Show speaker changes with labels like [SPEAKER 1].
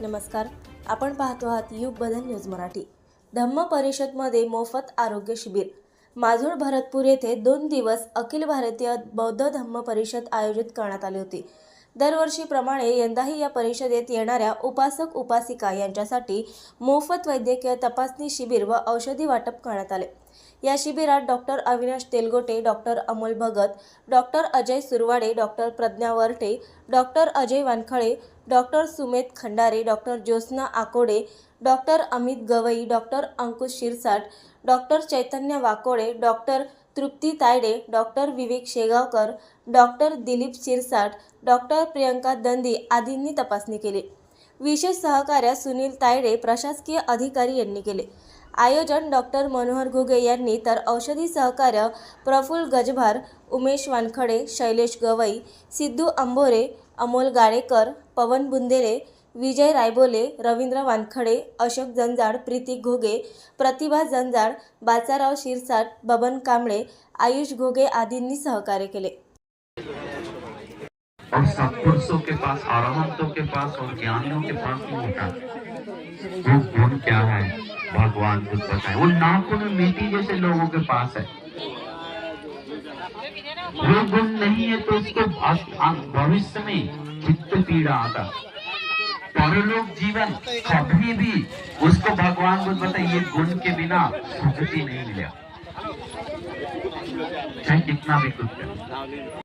[SPEAKER 1] नमस्कार. आपण पाहतो आहात युग बदल न्यूज मराठी. धम्म परिषदमध्ये मोफत आरोग्य शिबिर. माजूळ भरतपूर येथे दोन दिवस अखिल भारतीय बौद्ध धम्म परिषद आयोजित करण्यात आली होती. दरवर्षीप्रमाणे यंदाही या परिषदेत येणाऱ्या उपासक उपासिका यांच्यासाठी मोफत वैद्यकीय तपासणी शिबिर व औषधी वाटप करण्यात आले. या शिबिरात doctor Avinash Telgote doctor Amol Bhagat doctor Ajay Surwade doctor Pradnya Varte doctor Ajay Wankhale doctor Sumedh Khandare doctor Jyotsna Akode doctor Amit Gawai doctor Ankush Shirsat doctor Chaitanya Wakode doctor Trupti Tayde doctor Vivek Shegaonkar doctor Dilip Shirsat doctor Priyanka Dandi आदींनी तपासणी केली. विशेष सहकार्य सुनील तायडे प्रशासकीय अधिकारी यांनी केले. आयोजन डॉक्टर मनोहर घुगे यांनी तर औषधी सहकार्य प्रफुल्ल गजभार उमेश वानखडे शैलेश गवई सिद्धू अंबोरे अमोल गाडेकर पवन बुंदेले विजय रायबोले रवींद्र वानखडे अशोक जंजाड प्रीती घोगे प्रतिभा जंजाड बाचाराव शिरसाट बबन कांबळे आयुष घोगे आदींनी सहकार्य केले.
[SPEAKER 2] और सत्पुरुषों के पास अरहंतों के पास और ज्ञानियों के पास नहीं होता। वो गुण क्या है? भगवान खुद बताए। वो नाखून में मिट्टी जैसे लोगों के पास है। वो गुण नहीं है तो उसको भविष्य में चित्त पीड़ा आता। परलोक जीवन कभी भी उसको भगवान खुद बताए, ये गुण के बिना सुखती नहीं मिला चाहे कितना भी कुछ